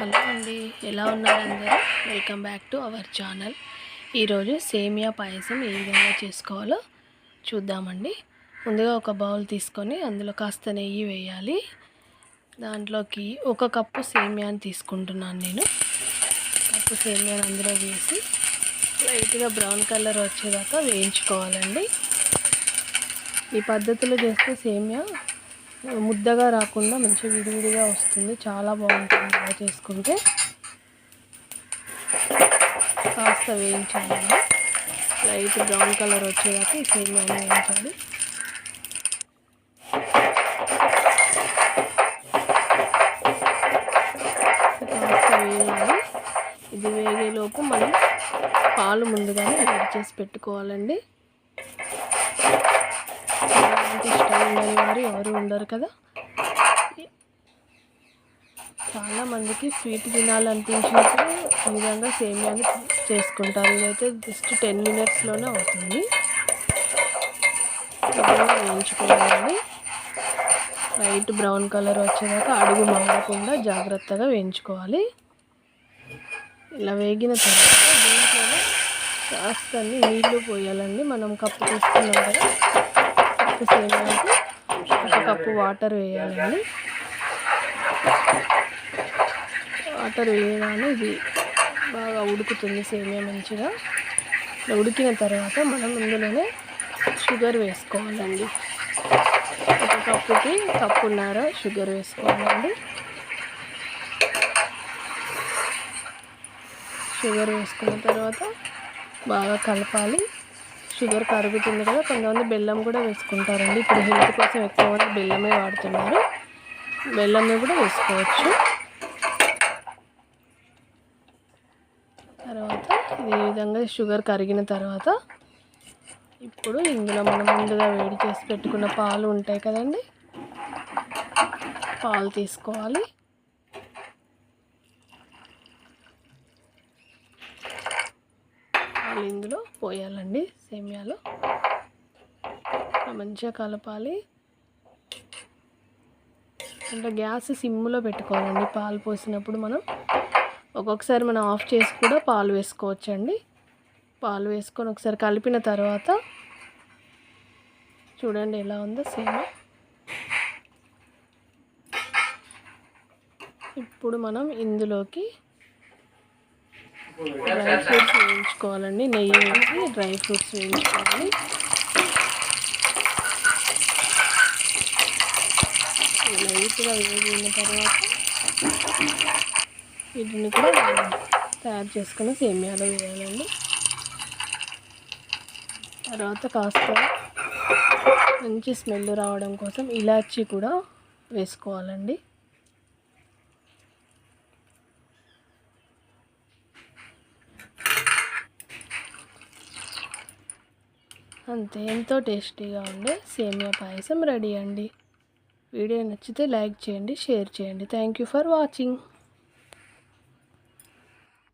Hello అండి ఎలా ఉన్నారు అందరూ? Welcome back to our channel. ఈరోజు సేమియా పాయసం ఏ విధంగా చేసుకోవాలో చూద్దామండి. ముందుగా ఒక బౌల్ తీసుకొని అందులో కాస్త నెయ్యి వేయాలి. దాంట్లోకి ఒక కప్పు సేమియాని తీసుకుంటున్నాను నేను. కప్పు సేమియాని అందులో వేసి లైట్గా బ్రౌన్ కలర్ వచ్చేదాకా వేయించుకోవాలండి. ఈ పద్ధతిలో చేస్తే సేమియా ముద్దగా రాకుండా మంచిగా విడివిడిగా వస్తుంది. చాలా బాగుంటుంది బాగా చేసుకుంటే. కాస్త వేయించాలి. లైట్ బ్రౌన్ కలర్ వచ్చేదాకా ఈ సేమియాని వేయించాలి. కాస్త వేయాలి. ఇది వేగేలోపు మనం పాలు ముందుగానే వేడి చేసి పెట్టుకోవాలండి. ఉండని వారు ఎవరు ఉండరు కదా. చాలా మందికి స్వీట్ తినాలనిపించినప్పుడు ఈ విధంగా సేమియాని చేసుకుంటారు. ఇదైతే జస్ట్ టెన్ మినిట్స్లోనే అవుతుంది. వేయించుకోవాలి. లైట్ బ్రౌన్ కలర్ వచ్చేదాకా అడుగు మారకుండా జాగ్రత్తగా వేయించుకోవాలి. ఇలా వేగిన తర్వాత దీంట్లోనే కాస్త నీళ్ళు పోయాలండి. మనం కప్పు తీసుకున్నాం కదా. కప్పు సేమియాకి ఒక కప్పు వాటర్ వేయాలండి. వాటర్ వేయగానే ఇది బాగా ఉడుకుతుంది సేమియా మంచిగా. ఉడికిన తర్వాత మనం ఇందులోనే షుగర్ వేసుకోవాలండి. ఒక కప్పుకి కప్పున్నర షుగర్ వేసుకోవాలండి. షుగర్ వేసుకున్న తర్వాత బాగా కలపాలి. షుగర్ కరుగుతుంది కదా కొంతమంది బెల్లం కూడా వేసుకుంటారండి. ఇప్పుడు హెల్త్ కోసం ఎక్కువ మంది బెల్లమే వాడుతున్నారు. బెల్లమే కూడా వేసుకోవచ్చు. తర్వాత ఈ విధంగా షుగర్ కరిగిన తర్వాత ఇప్పుడు ఇందులో మనం ముందుగా వేడి చేసి పెట్టుకున్న పాలు ఉంటాయి కదండి. పాలు తీసుకోవాలి. పాలు ఇందులో పోయాలండి సేమియాలో. మంచిగా కలపాలి. అంటే గ్యాస్ సిమ్లో పెట్టుకోవాలండి. పాలు పోసినప్పుడు మనం ఒక్కొక్కసారి మనం ఆఫ్ చేసి కూడా పాలు వేసుకోవచ్చండి. పాలు వేసుకొని ఒకసారి కలిపిన తర్వాత చూడండి ఎలా ఉందో సేమ్. ఇప్పుడు మనం ఇందులోకి డ్రై ఫ్రూట్స్ వేయించుకోవాలండి. నెయ్యి వేసి డ్రై ఫ్రూట్స్ వేయించుకోవాలి. లైట్గా వేగిన తర్వాత వీటిని కూడా తయారు చేసుకుని సేమియాలో వేయాలండి. తర్వాత కాస్త మంచి స్మెల్ రావడం కోసం ఇలాచీ కూడా వేసుకోవాలండి. అంతే ఎంతో టేస్టీగా ఉండే సేమియా పాయసం రెడీ అండి. వీడియో నచ్చితే లైక్ చేయండి షేర్ చేయండి. Thank you for watching.